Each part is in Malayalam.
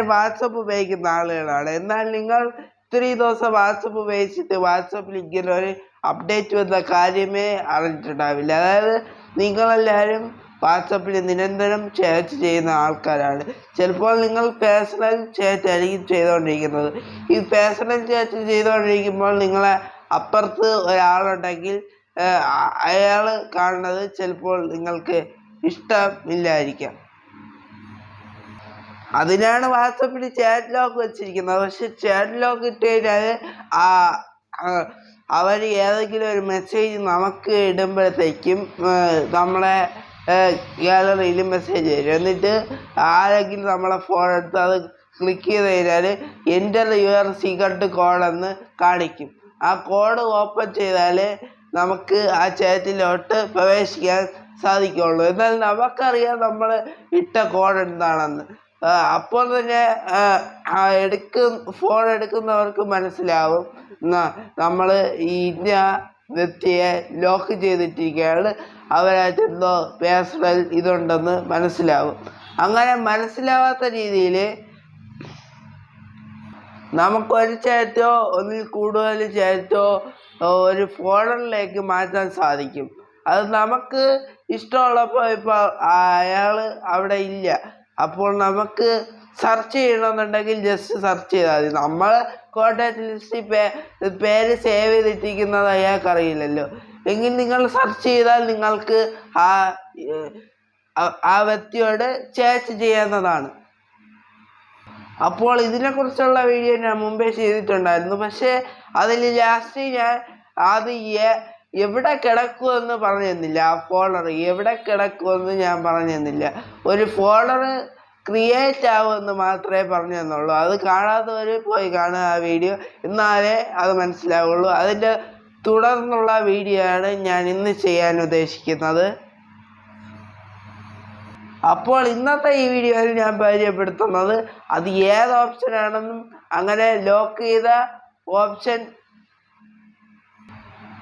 നിങ്ങളെല്ലാവരും വാട്സപ്പ് ഉപയോഗിക്കുന്ന ആളുകളാണ്. എന്നാൽ നിങ്ങൾ ഇത്രയും ദിവസം വാട്സപ്പ് ഉപയോഗിച്ചിട്ട് വാട്സപ്പിൽ ഇങ്ങനെ ഒരു അപ്ഡേറ്റ് വന്ന കാര്യമേ അറിഞ്ഞിട്ടുണ്ടാവില്ല. അതായത് നിങ്ങളെല്ലാവരും വാട്സപ്പിൽ നിരന്തരം ചാറ്റ് ചെയ്യുന്ന ആൾക്കാരാണ്. ചിലപ്പോൾ നിങ്ങൾ പേഴ്സണൽ ചാറ്റ് ആയിരിക്കും ചെയ്തുകൊണ്ടിരിക്കുന്നത്. ഈ പേഴ്സണൽ ചാറ്റ് ചെയ്തുകൊണ്ടിരിക്കുമ്പോൾ നിങ്ങളെ അപ്പുറത്ത് ഒരാളുണ്ടെങ്കിൽ അയാൾ കാണുന്നത് ചിലപ്പോൾ നിങ്ങൾക്ക് ഇഷ്ടമില്ലായിരിക്കാം. അതിനാണ് വാട്സപ്പിൽ ചാറ്റ് ലോക്ക് വെച്ചിരിക്കുന്നത്. പക്ഷെ ചാറ്റ് ലോക്ക് ഇട്ട് കഴിഞ്ഞാൽ ആ അവർ ഏതെങ്കിലും ഒരു മെസ്സേജ് നമുക്ക് ഇടുമ്പോഴത്തേക്കും നമ്മളെ ഗാലറിയിൽ മെസ്സേജ് വരും. എന്നിട്ട് ആരെങ്കിലും നമ്മളെ ഫോൺ എടുത്ത് അത് ക്ലിക്ക് ചെയ്ത് കഴിഞ്ഞാൽ എന്റർ യുവർ സീക്രട്ട് കോഡ് എന്ന് കാണിക്കും. ആ കോഡ് ഓപ്പൺ ചെയ്താൽ നമുക്ക് ആ ചാറ്റിലോട്ട് പ്രവേശിക്കാൻ സാധിക്കുള്ളൂ. എന്നാൽ നമുക്കറിയാം നമ്മൾ ഇട്ട കോഡ് എന്താണെന്ന്. അപ്പോൾ തന്നെ എടുക്കും ഫോൺ എടുക്കുന്നവർക്ക് മനസ്സിലാവും. നമ്മൾ ഇന്ന വ്യക്തിയെ ലോക്ക് ചെയ്തിട്ടിരിക്കുകയാണ്. അവരായിട്ട് എന്തോ പേഴ്സണൽ ഇതുണ്ടെന്ന് മനസ്സിലാവും. അങ്ങനെ മനസ്സിലാവാത്ത രീതിയിൽ നമുക്ക് ഒരു ചാറ്റോ ഒന്നിൽ കൂടുതൽ ചാറ്റോ ഒരു ഫോണിലേക്ക് മാറ്റാൻ സാധിക്കും. അത് നമുക്ക് ഇഷ്ടമുള്ളപ്പോൾ ഇപ്പോൾ അയാൾ അവിടെ ഇല്ല. അപ്പോൾ നമുക്ക് സെർച്ച് ചെയ്യണമെന്നുണ്ടെങ്കിൽ ജസ്റ്റ് സെർച്ച് ചെയ്താൽ മതി. നമ്മൾ കോൺടാക്ട് ലിസ്റ്റിൽ പേ പേര് സേവ് ചെയ്തിട്ടിരിക്കുന്നത് അയാൾക്കറിയില്ലല്ലോ. എങ്കിൽ നിങ്ങൾ സെർച്ച് ചെയ്താൽ നിങ്ങൾക്ക് ആ ആ വ്യക്തിയോട് ചേച്ച് ചെയ്യാവുന്നതാണ്. അപ്പോൾ ഇതിനെക്കുറിച്ചുള്ള വീഡിയോ ഞാൻ മുമ്പേ ചെയ്തിട്ടുണ്ടായിരുന്നു. പക്ഷേ അതിൽ ലാസ്റ്റ് ഞാൻ അത് എവിടെ കിടക്കുമെന്ന് പറഞ്ഞു തന്നില്ല. ആ ഫോൾഡർ എവിടെ കിടക്കുമെന്ന് ഞാൻ പറഞ്ഞു തന്നില്ല. ഒരു ഫോൾഡർ ക്രിയേറ്റ് ആവുമെന്ന് മാത്രമേ പറഞ്ഞു തന്നുള്ളൂ. അത് കാണാത്തവർ പോയി കാണുക ആ വീഡിയോ എന്നാലേ അത് മനസ്സിലാവുള്ളൂ. അതിന്റെ തുടർന്നുള്ള വീഡിയോ ആണ് ഞാൻ ഇന്ന് ചെയ്യാൻ ഉദ്ദേശിക്കുന്നത്. അപ്പോൾ ഇന്നത്തെ ഈ വീഡിയോയിൽ ഞാൻ പരിചയപ്പെടുത്തുന്നത് അത് ഏത് ഓപ്ഷനാണെന്നും അങ്ങനെ ലോക്ക് ചെയ്ത ഓപ്ഷൻ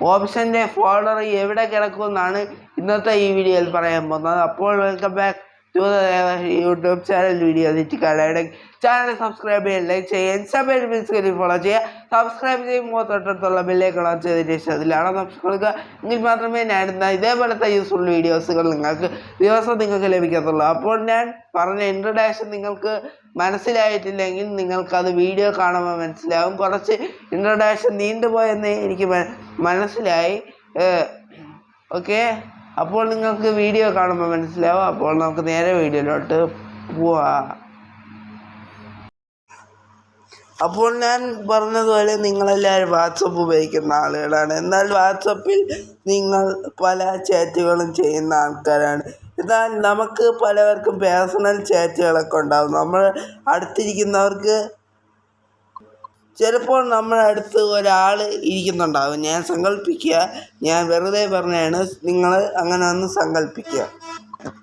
ഓപ്ഷന്റെ ഫോൾഡർ എവിടെ കിടക്കുമെന്നാണ് ഇന്നത്തെ ഈ വീഡിയോയിൽ പറയാൻ പോകുന്നത്. അപ്പോൾ welcome back YouTube channel video കാണാണെങ്കിൽ channel subscribe ചെയ്യാൻ ലൈക്ക് ചെയ്യാൻ ഇൻസ്റ്റാഗ്രാമിൽ മിസ്കരി ഫോളോ ചെയ്യുക. സബ്സ്ക്രൈബ് ചെയ്യുമ്പോൾ തൊട്ടടുത്തുള്ള ബില്ലേക്ക് ഓൺ ചെയ്തതിന് ശേഷം അതിലാണ് നമുക്ക് കൊടുക്കുക എങ്കിൽ മാത്രമേ ഞാൻ ഇതേപോലത്തെ യൂസ്ഫുൾ വീഡിയോസുകൾ നിങ്ങൾക്ക് ദിവസം നിങ്ങൾക്ക് ലഭിക്കത്തുള്ളൂ. അപ്പോൾ ഞാൻ പറഞ്ഞ ഇൻട്രഡക്ഷൻ നിങ്ങൾക്ക് മനസ്സിലായിട്ടില്ലെങ്കിൽ നിങ്ങൾക്കത് വീഡിയോ കാണുമ്പോൾ മനസ്സിലാവും. കുറച്ച് ഇൻട്രഡക്ഷൻ നീണ്ടുപോയെന്ന് എനിക്ക് മനസ്സിലായി. ഓക്കെ അപ്പോൾ നിങ്ങൾക്ക് വീഡിയോ കാണുമ്പോൾ മനസ്സിലാവും. അപ്പോൾ നമുക്ക് നേരെ വീഡിയോയിലോട്ട് പോവാ. അപ്പോൾ ഞാൻ പറഞ്ഞതുപോലെ നിങ്ങളെല്ലാവരും വാട്സപ്പ് ഉപയോഗിക്കുന്ന ആളുകളാണ്. എന്നാൽ വാട്സപ്പിൽ നിങ്ങൾ പല ചാറ്റുകളും ചെയ്യുന്ന ആൾക്കാരാണ്. എന്നാൽ നമുക്ക് പലവർക്കും പേഴ്സണൽ ചാറ്റുകളൊക്കെ ഉണ്ടാകും നമ്മൾ അടുത്തിരിക്കുന്നവർക്ക് ചിലപ്പോൾ നമ്മുടെ അടുത്ത് ഒരാൾ ഇരിക്കുന്നുണ്ടാകും ഞാൻ സങ്കല്പിക്കുക ഞാൻ വെറുതെ പറഞ്ഞാണ് നിങ്ങൾ അങ്ങനെ ഒന്ന് സങ്കല്പിക്കുക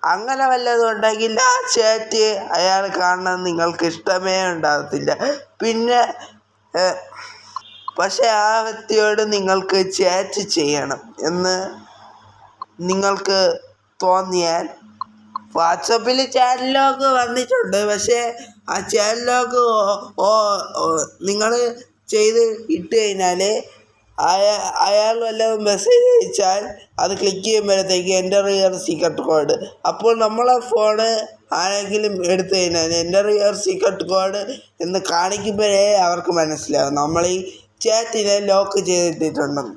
അങ്ങനെ വല്ലതും ഉണ്ടെങ്കിൽ ആ ചാറ്റ് അയാൾ കാണണം നിങ്ങൾക്ക് ഇഷ്ടമേ ഉണ്ടാകത്തില്ല പിന്നെ പക്ഷേ ആ വ്യക്തിയോട് നിങ്ങൾക്ക് ചേറ്റ് ചെയ്യണം എന്ന് നിങ്ങൾക്ക് തോന്നിയാൽ വാട്സപ്പിൽ ചാറ്റ് ലോക്ക് വന്നിട്ടുണ്ട്. പക്ഷേ ആ ചാറ്റ് ലോക്ക് നിങ്ങൾ ചെയ്ത് ഇട്ട് കഴിഞ്ഞാൽ അയാൾ വല്ലതും മെസ്സേജ് അയച്ചാൽ അത് ക്ലിക്ക് ചെയ്യുമ്പോഴത്തേക്ക് എന്റർ യുവർ സീക്രട്ട് കോഡ് അപ്പോൾ നമ്മളെ ഫോണ് ആരെങ്കിലും എടുത്തു കഴിഞ്ഞാൽ എന്റർ യുവർ സീക്രട്ട് കോഡ് എന്ന് കാണിക്കുമ്പോഴേ അവർക്ക് മനസ്സിലാവും. നമ്മൾ ഈ ചാറ്റിനെ ലോക്ക് ചെയ്തിട്ടുണ്ടെന്ന്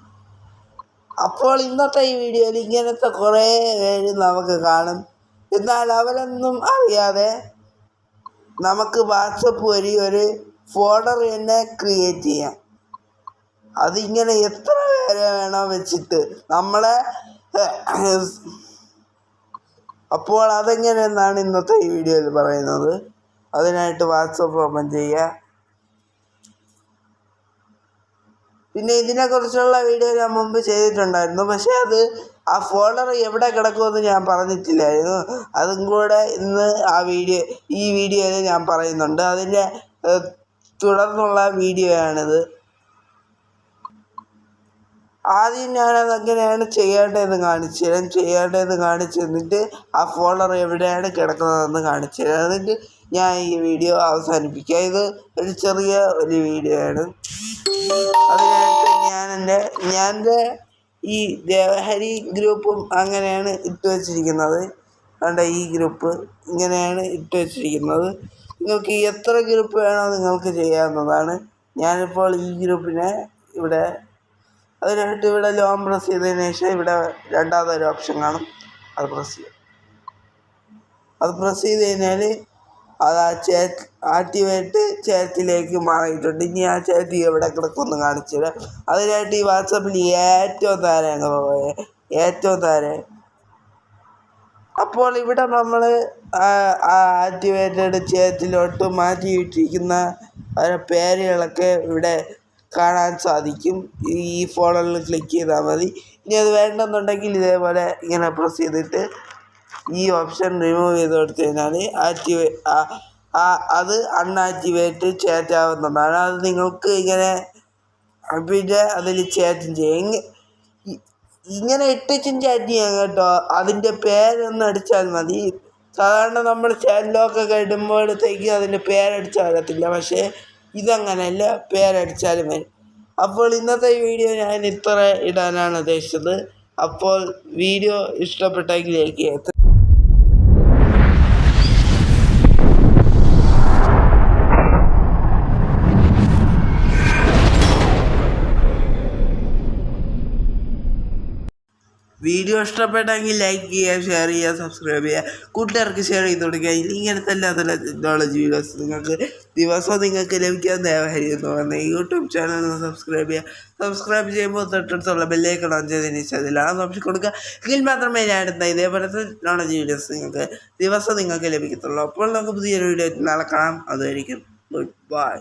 അപ്പോൾ ഇന്നത്തെ ഈ വീഡിയോയിൽ ഇങ്ങനത്തെ കുറേ പേര് നമുക്ക് കാണും. എന്നാൽ അവരൊന്നും അറിയാതെ നമുക്ക് വാട്സപ്പ് വഴി ഒരു ഫോൾഡർ തന്നെ ക്രിയേറ്റ് ചെയ്യാം. അതിങ്ങനെ എത്ര പേരെ വേണോ വെച്ചിട്ട് നമ്മളെ അപ്പോൾ അതെങ്ങനെയെന്നാണ് ഇന്നത്തെ ഈ വീഡിയോയിൽ പറയുന്നത്. അതിനായിട്ട് വാട്സപ്പ് ഓപ്പൺ ചെയ്യുക. പിന്നെ ഇതിനെക്കുറിച്ചുള്ള വീഡിയോ ഞാൻ മുമ്പ് ചെയ്തിട്ടുണ്ടായിരുന്നു. പക്ഷെ അത് ആ ഫോൾഡർ എവിടെ കിടക്കുമെന്ന് ഞാൻ പറഞ്ഞിട്ടില്ലായിരുന്നു. അതും കൂടെ ഇന്ന് ആ വീഡിയോ ഈ വീഡിയോയിൽ ഞാൻ പറയുന്നുണ്ട്. അതിന്റെ തുടർന്നുള്ള വീഡിയോ ആണിത് ആദ്യം ഞാനത് എങ്ങനെയാണ് ചെയ്യേണ്ടതെന്ന് കാണിച്ചു തരാം. ചെയ്യേണ്ടതെന്ന് കാണിച്ചു തന്നിട്ട് ആ ഫോൾഡർ എവിടെയാണ് കിടക്കുന്നതെന്ന് കാണിച്ചു തരാം. എന്നിട്ട് ഞാൻ ഈ വീഡിയോ അവസാനിപ്പിക്കാം. ഇത് ഒരു ചെറിയ ഒരു വീഡിയോ ആണ്. അതിനായിട്ട് ഞാൻ എന്റെ ഞാൻ ഈ ദേവഹരി ഗ്രൂപ്പും അങ്ങനെയാണ് ഇട്ട് വച്ചിരിക്കുന്നത്. അതുകൊണ്ട് ഈ ഗ്രൂപ്പ് ഇങ്ങനെയാണ് ഇട്ട് വച്ചിരിക്കുന്നത്. നിങ്ങൾക്ക് എത്ര ഗ്രൂപ്പ് വേണോ നിങ്ങൾക്ക് ചെയ്യാവുന്നതാണ്. ഞാനിപ്പോൾ ഈ ഗ്രൂപ്പിനെ ഇവിടെ അതിനായിട്ട് ഇവിടെ ലോൺ പ്രസ് ചെയ്തതിന് ശേഷം ഇവിടെ രണ്ടാമതൊരു ഓപ്ഷൻ കാണും. അത് പ്രസ് ചെയ്യും. അത് പ്രസ് ചെയ്ത് കഴിഞ്ഞാൽ അത് ആ ചേ ആക്ടിവേറ്റ് ചേറ്റിലേക്ക് മാറിയിട്ടുണ്ട്. ഇനി ആ ചേർത്തി എവിടെ കിടക്കുമെന്ന് കാണിച്ചു തരാം. അതിനായിട്ട് ഈ വാട്സപ്പിൽ ഏറ്റവും താരങ്ങൾ ഏറ്റവും താരം അപ്പോൾ ഇവിടെ നമ്മൾ ആക്ടിവേറ്റഡ് ചേറ്റിലോട്ട് മാറ്റിയിട്ടിരിക്കുന്ന പേരുകളൊക്കെ ഇവിടെ കാണാൻ സാധിക്കും. ഈ ഫോണിൽ ക്ലിക്ക് ചെയ്താൽ മതി. ഇനി അത് വേണ്ടെന്നുണ്ടെങ്കിൽ ഇതേപോലെ ഇങ്ങനെ പ്രസ് ചെയ്തിട്ട് ഈ ഓപ്ഷൻ റിമൂവ് ചെയ്ത് കൊടുത്തു കഴിഞ്ഞാൽ ആക്ടിവേ അത് അൺആക്ടിവേറ്റ് ചേറ്റ് ആവുന്നതാണ് അത് നിങ്ങൾക്ക് ഇങ്ങനെ പിന്നെ അതിൽ ചേറ്റും ചെയ്യും. ഇങ്ങ- ഇങ്ങനെ ഇട്ടിച്ചും ചാറ്റ് ചെയ്യാം കേട്ടോ. അതിന്റെ പേരൊന്നും അടിച്ചാൽ മതി. സാധാരണ നമ്മൾ ചാനലൊക്കെ ഇടുമ്പോഴത്തേക്ക് അതിന്റെ പേരടിച്ചാൽ വരത്തില്ല. പക്ഷേ ഇതങ്ങനെയല്ല പേരടിച്ചാലും വരും. അപ്പോൾ ഇന്നത്തെ വീഡിയോ ഞാൻ ഇത്ര ഇടാനാണ് ഉദ്ദേശിച്ചത്. അപ്പോൾ വീഡിയോ ഇഷ്ടപ്പെട്ടെങ്കിൽ ലൈക്ക് ചെയ്യുക. വീഡിയോ ഇഷ്ടപ്പെട്ടെങ്കിൽ ലൈക്ക് ചെയ്യുക ഷെയർ ചെയ്യുക സബ്സ്ക്രൈബ് ചെയ്യുക. കൂട്ടുകാർക്ക് ഷെയർ ചെയ്ത് കൊടുക്കുക. ഇങ്ങനത്തെ അല്ലാത്ത ടെക്നോളജി വീഡിയോസ് നിങ്ങൾക്ക് ദിവസവും നിങ്ങൾക്ക് ലഭിക്കാൻ ദയവായി എന്ന് പറഞ്ഞാൽ യൂട്യൂബ് ചാനൽ സബ്സ്ക്രൈബ് ചെയ്യുക. സബ്സ്ക്രൈബ് ചെയ്യുമ്പോൾ തൊട്ടടുത്തുള്ള ബെല്ലേക്ക് ഓൺ ചെയ്തതിന് ശേഷം അതിലാണ് ഓപ്ഷൻ കൊടുക്കുക. എങ്കിൽ മാത്രമേ ഞാൻ ഇടുന്ന ഇതേപോലത്തെ ടെക്നോളജി വീഡിയോസ് നിങ്ങൾക്ക് ദിവസം നിങ്ങൾക്ക് ലഭിക്കത്തുള്ളൂ. അപ്പോൾ നമുക്ക് പുതിയൊരു വീഡിയോ നാളെ കാണാം. അതുമായിരിക്കും ഗുഡ് ബൈ